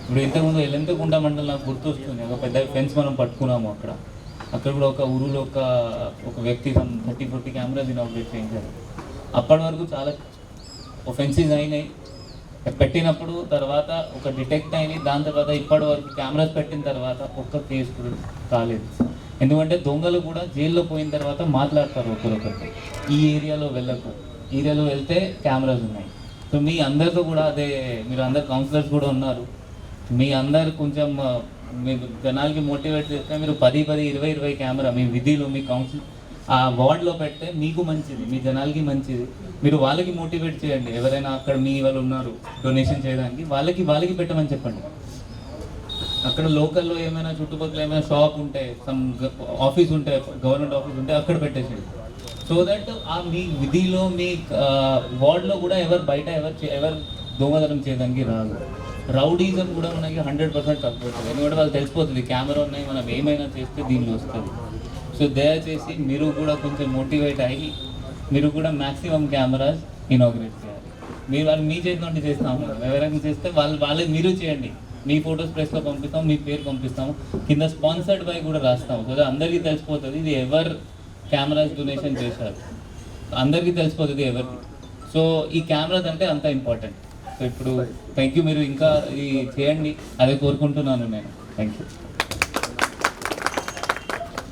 ఇప్పుడు ఇంతకుముందు ఎలంతకుంట మండలం నాకు గుర్తొస్తుంది. ఒక పెద్ద ఫెన్స్ మనం పట్టుకున్నాము అక్కడ. అక్కడ కూడా ఒక ఊరులో ఒక ఒక వ్యక్తి థర్టీ ఫోర్టీ కెమెరాస్ ఇనాగ్రేట్ చేయించారు అప్పటి వరకు చాలా ఒఫెన్సీస్ అయినాయి. పెట్టినప్పుడు తర్వాత ఒక డిటెక్ట్ అయినాయి. దాని తర్వాత ఇప్పటి వరకు కెమెరాస్ పెట్టిన తర్వాత ఒక్క కేసు కూడా కాలేదు ఎందుకంటే దొంగలు కూడా జైల్లో పోయిన తర్వాత మాట్లాడతారు ఒకరొకరికి. ఈ ఏరియాలో వెళ్ళకు. ఏరియాలో వెళ్తే కెమెరాస్ ఉన్నాయి. సో మీ అందరితో కూడా అదే మీరు అందరు కౌన్సిలర్స్ కూడా ఉన్నారు. మీ అందరు కొంచెం మీ జనాలకి మోటివేట్ చేస్తే మీరు పది పది ఇరవై ఇరవై కెమెరా మీ విధిలో మీ కౌన్సిల్ ఆ వార్డ్లో పెడితే మీకు మంచిది మీ జనాలకి మంచిది. మీరు వాళ్ళకి మోటివేట్ చేయండి. ఎవరైనా అక్కడ మీ వాళ్ళు ఉన్నారు డొనేషన్ చేయడానికి వాళ్ళకి వాళ్ళకి పెట్టమని చెప్పండి. అక్కడ లోకల్లో ఏమైనా చుట్టుపక్కల ఏమైనా షాప్ ఉంటే సమ్ ఆఫీస్ ఉంటే గవర్నమెంట్ ఆఫీస్ ఉంటే అక్కడ పెట్టేసేయండి. సో దట్ ఆ మీ విధిలో మీ వార్డ్లో కూడా ఎవరు బయట ఎవరు ఎవరు దొంగతనం చేయడానికి రాదు. రౌడీజం కూడా మనకి హండ్రెడ్ పర్సెంట్ తగ్గిపోతుంది ఎందుకంటే వాళ్ళు తెలిసిపోతుంది కెమెరా ఉన్నాయి మనం ఏమైనా చేస్తే దీనిలో వస్తుంది. సో దయచేసి మీరు కూడా కొంచెం మోటివేట్ అయ్యి మీరు కూడా మ్యాక్సిమం కెమెరాస్ ఇనాగ్రేట్ చేయాలి. మీరు వాళ్ళు మీ చేతి నుండి చేస్తాము ఎవరైనా చేస్తే వాళ్ళు వాళ్ళే మీరు చేయండి. మీ ఫొటోస్ ప్రెస్లో పంపిస్తాం మీ పేరు పంపిస్తాము. కింద స్పాన్సర్డ్ బై కూడా రాస్తాము. సో అందరికీ తెలిసిపోతుంది ఇది ఎవరు కెమెరాస్ డొనేషన్ చేశారు. అందరికీ తెలిసిపోతుంది ఎవరికి. సో ఈ కెమెరాస్ అంటే అంత ఇంపార్టెంట్ సో ఇప్పుడు థ్యాంక్ యూ మీరు ఇంకా ఈ చేయండి. అదే కోరుకుంటున్నాను నేను. Thank you